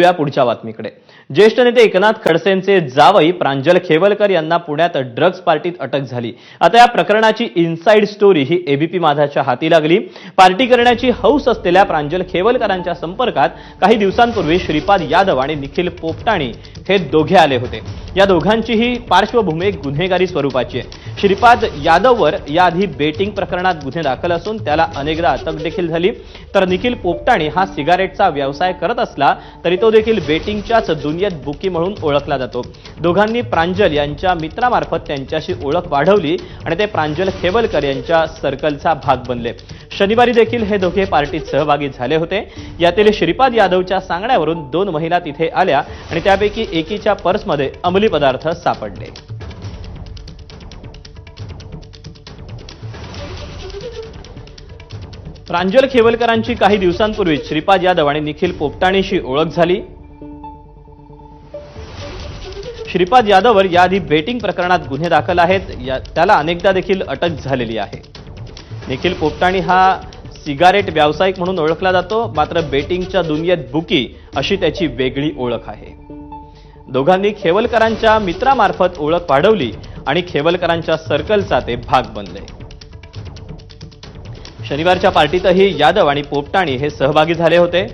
वळूया पुढच्या बातमीकडे. ज्येष्ठ नेते एकनाथ खडसेंचे जावई प्रांजल खेवलकर यांना पुण्यात ड्रग्ज पार्टीत अटक झाली. आता या प्रकरणाची इनसाइड स्टोरी ही एबीपी माझाच्या हाती लागली. पार्टी करण्याची हौस असलेल्या प्रांजल खेवलकरांच्या संपर्कात काही दिवसांपूर्वी श्रीपाद यादव आणि निखिल पोपटाणी हे दोघे आले होते. या दोघांचीही पार्श्वभूमी गुन्हेगारी स्वरूपाची आहे. श्रीपाद यादववर याआधी बेटिंग प्रकरणात गुन्हे दाखल असून त्याला अनेकदा अटक देखील झाली. तर निखिल पोपटाणी हा सिगारेटचा व्यवसाय करत असला तरी तो देखील बेटिंगच्याच दुनियेत बुकी म्हणून ओळखला जातो. दोघांनी प्रांजल यांच्या मित्रामार्फत त्यांच्याशी ओळख वाढवली आणि ते प्रांजल खेवलकर यांच्या सर्कलचा भाग बनले. शनिवारी देखील हे दोघे पार्टीत सहभागी झाले होते. यातील श्रीपाद यादवच्या सांगण्यावरून दोन महिला तिथे आल्या आणि त्यापैकी एकीच्या पर्समध्ये अंमली पदार्थ सापडले. प्रांजल खेवलकरांची काही दिवसांपूर्वी श्रीपाद यादव आणि निखिल पोपटाणीशी ओळख झाली. श्रीपाद यादववर याआधी बेटिंग प्रकरणात गुन्हे दाखल आहेत. या- त्याला अनेकदा देखील अटक झालेली आहे. निखिल पोपटाणी हा सिगारेट व्यावसायिक म्हणून ओळखला जातो मात्र बेटिंगच्या दुनियेत बुकी अशी त्याची वेगळी ओळख आहे. दोघांनी खेवलकरांच्या मित्रामार्फत ओळख वाढवली आणि खेवलकरांच्या सर्कलचा ते भाग बनले. शनिवारच्या पार्टीतही यादव आणि पोपटाणी हे सहभागी झाले होते.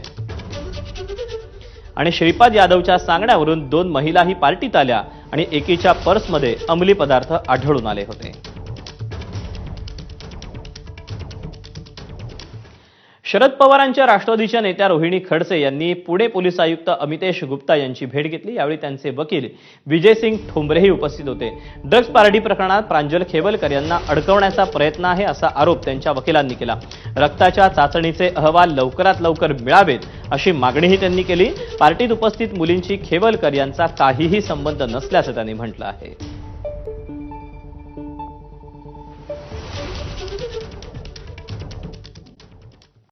आणि श्रीपाद यादवच्या सांगण्यावरून दोन महिलाही पार्टीत आल्या आणि एकीच्या पर्समध्ये अंमली पदार्थ आढळून आले होते. शरद पवारांच्या राष्ट्रवादीच्या नेत्या रोहिणी खडसे यांनी पुणे पोलीस आयुक्त अमितेश गुप्ता यांची भेट घेतली. यावेळी त्यांचे वकील विजयसिंग ठोंबरेही उपस्थित होते. ड्रग्ज पार्टी प्रकरणात प्रांजल खेवलकर यांना अडकवण्याचा प्रयत्न आहे असा आरोप त्यांच्या वकिलांनी केला. रक्ताच्या चाचणीचे अहवाल लवकरात लवकर मिळावेत अशी मागणीही त्यांनी केली. पार्टीत उपस्थित मुलींची खेवलकर यांचा काहीही संबंध नसल्याचं त्यांनी म्हटलं आहे.